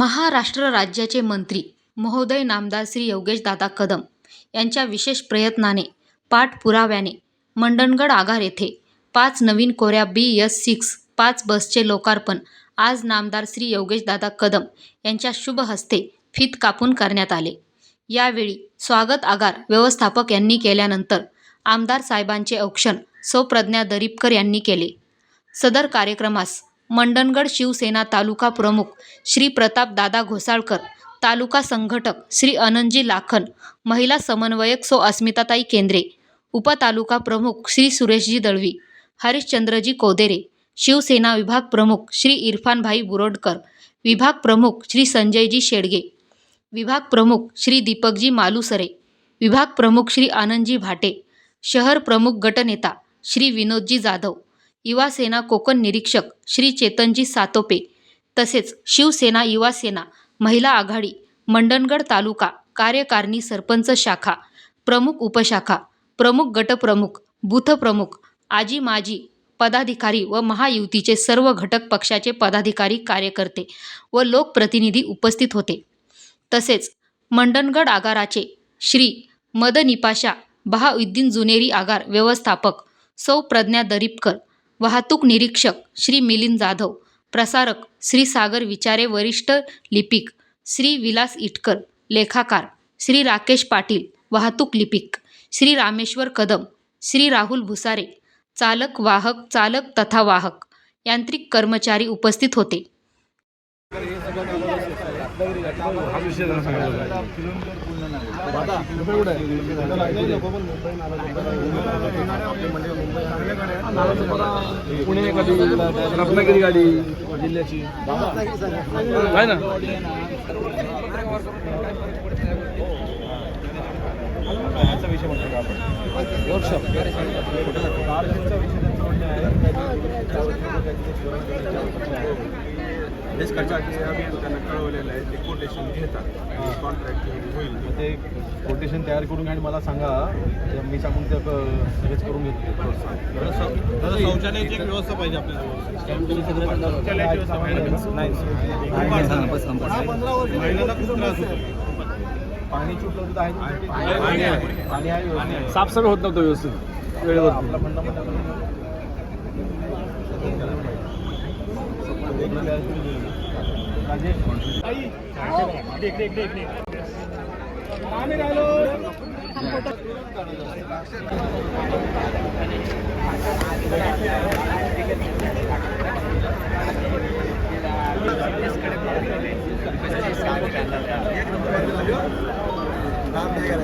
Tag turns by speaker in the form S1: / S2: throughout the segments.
S1: महाराष्ट्र राज्याचे मंत्री महोदय नामदार श्री योगेशदादा कदम यांच्या विशेष प्रयत्नाने पाठपुराव्याने मंडणगड आगार येथे पाच नवीन कोऱ्या बी एस सिक्स पाच बसचे लोकार्पण आज नामदार श्री योगेशदादा कदम यांच्या शुभ हस्ते फित कापून करण्यात आले. यावेळी स्वागत आगार व्यवस्थापक यांनी केल्यानंतर आमदार साहेबांचे औक्षण सौ प्रज्ञा दरीपकर यांनी केले. सदर कार्यक्रमास मंडणगड शिवसेना तालुका प्रमुख श्री प्रताप दादा घोसाळकर तालुका संघटक श्री अनंतजी लाखन महिला समन्वयक सो अस्मिताताई केंद्रे उपतालुका प्रमुख श्री सुरेशजी दळवी हरिश्चंद्रजी कोदेरे शिवसेना विभाग प्रमुख श्री इरफानभाई बुरोडकर विभाग प्रमुख श्री संजयजी शेडगे विभाग प्रमुख श्री दीपकजी मालुसरे विभाग प्रमुख श्री आनंदजी भाटे शहर प्रमुख गटनेता श्री विनोदजी जाधव युवा सेना कोकण निरीक्षक श्री चेतनजी सातोपे तसेच शिवसेना युवा सेना महिला आघाडी मंडणगड तालुका कार्यकारिणी सरपंच शाखा प्रमुख उपशाखा प्रमुख गटप्रमुख बूथ प्रमुख आजी माजी पदाधिकारी व महायुतीचे सर्व घटक पक्षाचे पदाधिकारी कार्यकर्ते व लोकप्रतिनिधी उपस्थित होते. तसेच मंडणगड आगाराचे श्री मदनिपाशा बहाउद्दीन जुनेरी आगार व्यवस्थापक सौ प्रज्ञा दरीपकर वाहतूक निरीक्षक श्री मिलिंद जाधव प्रसारक श्री सागर विचारे वरिष्ठ लिपिक श्री विलास इटकर लेखाकार श्री राकेश पाटील वाहतूक लिपिक श्री रामेश्वर कदम श्री राहुल भुसारे चालक वाहक चालक तथा वाहक यांत्रिक कर्मचारी उपस्थित होते.
S2: पुणे एखादी रत्नागिरी गाडी जिल्ह्याची आहे ना ह्याचा विषय म्हणतो आपण वर्कशॉप
S3: डिस्कच्या कळवलेलं आहे ते कोटेशन घेतात. कॉन्ट्रॅक्ट होईल.
S2: मग ते कोटेशन तयार करून आणि मला सांगा मी सांगून ते लगेच करून घेतो.
S3: शौचालयाची एक व्यवस्था पाहिजे आपल्याला. शौचालयाची व्यवस्था पाहिजे नाही महिलांना खूप त्रास होतो.
S2: पाण्याची उपलब्धता आहे?
S3: पाणी आहे.
S4: होत नव्हतं व्यवस्थित. वेळेवर
S2: आपला म्हणणं म्हणणं राजेश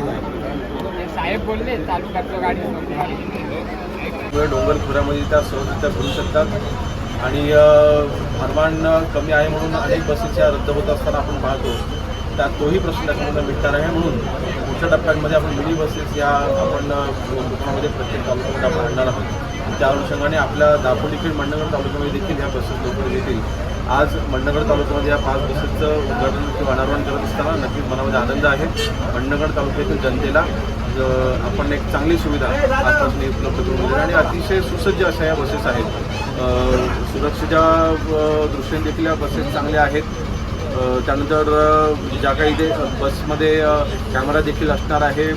S5: साहेब बोलले चालू करतो गाडी
S6: डोंगर खोऱ्यामध्ये त्या सहजरित्या करू शकतात. आणि अ, कमी आहे म्हणून अनेक बसेसच्या रद्द होत असताना आपण पाहतो. त्यात तोही प्रश्न त्याच्यामध्ये मिटणार आहे म्हणून पुढच्या टप्प्यांमध्ये आपण मिनी बसेस या आपण कोकणामध्ये दुकानामध्ये प्रत्येक तालुक्यामध्ये आपण आणणार आहोत. त्या अनुषंगाने आपल्या दापोलीखेड मंडणगड तालुक्यामध्ये देखील ह्या बसेस लवकर येतील. आज मंडणगड तालुक्यामध्ये या पाच बसेसचं उद्घाटन किंवा अनावरण करत असताना नक्कीच मनामध्ये आनंद आहे. मंडणगड तालुक्यातील जनतेला आपण एक चांगली सुविधा आजपासून उपलब्ध करून दिली आणि अतिशय सुसज्ज अशा या बसेस आहेत. सुरक्षेच्या दृष्टीने देखील या बसेस चांगल्या आहेत. त्यानंतर ज्या काही इथे बसमध्ये कॅमेरा देखील असणार आहे.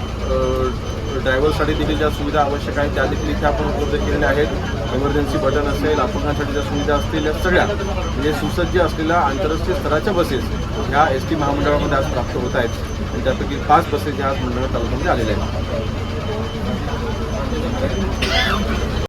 S6: ड्रायव्हरसाठी देखील ज्या सुविधा आवश्यक आहेत त्या देखील इथे आपण उपलब्ध केलेल्या आहेत. इमर्जन्सी बटन असेल अपंगांसाठी ज्या सुविधा असतील या सगळ्या म्हणजे सुसज्ज असलेल्या आंतरराष्ट्रीय स्तराच्या बसेस ह्या एस टी महामंडळामध्ये आज प्राप्त होत आहेत. आणि त्यापैकी पाच बसेस ह्या आज मंडळ तालुक्यामध्ये आलेल्या आहेत.